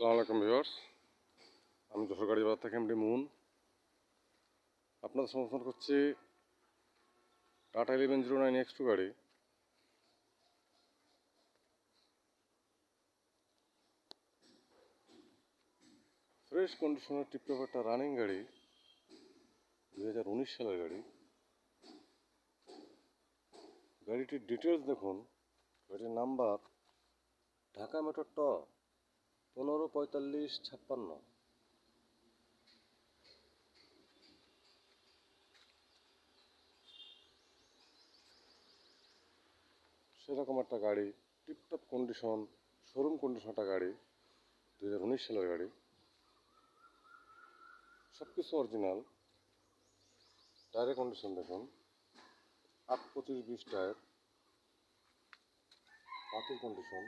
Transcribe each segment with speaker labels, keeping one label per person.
Speaker 1: সালাম আলাইকুম ভিউয়ার্স। আমি যশোর গাড়ি বাজার থেকে এমডি মুন। আপনাদের সমর্থন করছি Tata eleven zero nine X two গাড়ি। ফ্রেশ কন্ডিশনের টিপটপ একটা রানিং গাড়ি, দুই হাজার উনিশ সালের গাড়ি। গাড়িটির ডিটেলস দেখুন। গাড়ির নাম্বার ঢাকা মেট্রো ট পনেরো পঁয়তাল্লিশ ছাপ্পান্ন। সেরকম একটা গাড়ি, টিপটপ কন্ডিশন শোরুম কন্ডিশন একটা গাড়ি দু হাজার উনিশ সালের গাড়ি। সব কিছু অরিজিনাল টায়ারের কন্ডিশন দেখুন, আট পঁচিশ বিশ টায়ার পাতির কন্ডিশন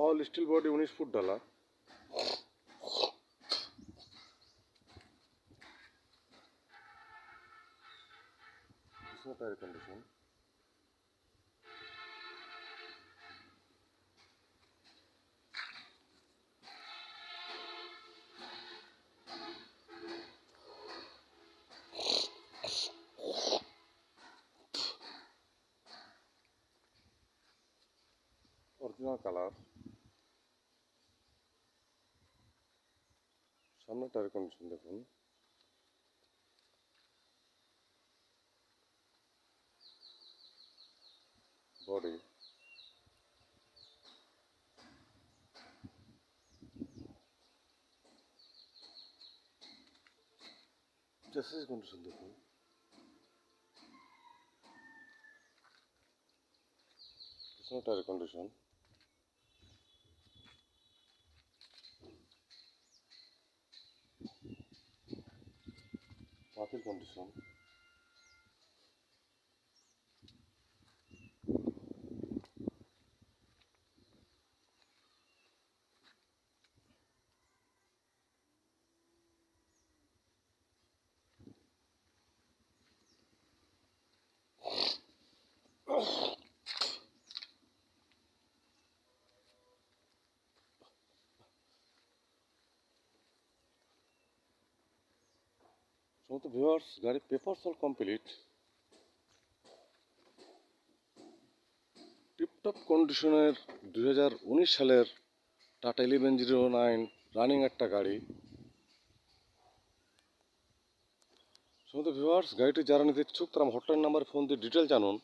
Speaker 1: অল স্টিল বডি উনিশ ফুট ডালা টায়ার কন্ডিশন অরিজিনাল কালার। সামনে টায়ার কন্ডিশন দেখুন। বডি। চেসিস কন্ডিশন দেখুন। Tyre condition. পাতিল কন্ডিশন সমস্ত ভিউয়ার্স গাড়ির পেপারস অল কমপ্লিট টিপটপ কন্ডিশনের দুই হাজার উনিশ সালের Tata eleven zero nine running একটা গাড়ি। সমস্ত ভিউয়ার্স গাড়িটি যারা নিতে ইচ্ছুক, তারা হটলাইন নাম্বার ফোন দিয়ে ডিটেল জানুন।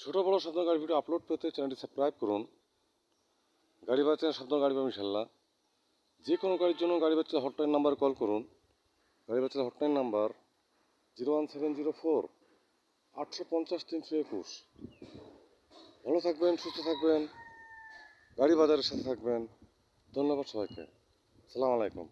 Speaker 1: ছোটো বড়ো শব্দ গাড়ি ভিডিও আপলোড পেতে চ্যানেলটি সাবস্ক্রাইব করুন। গাড়ি বাচ্চা শব্দ গাড়ি পাবেন ইনশাল্লাহ যে কোনো গাড়ির জন্য গাড়ি বাচ্চা হটলাইন নাম্বার কল করুন। গাড়ি বাচ্চার hotline number zero one seven zero four আটশো পঞ্চাশ তিনশো একুশ। ভালো থাকবেন, সুস্থ থাকবেন, গাড়ি বাজারের সাথে থাকবেন। ধন্যবাদ সবাইকে। সালাম আলাইকুম।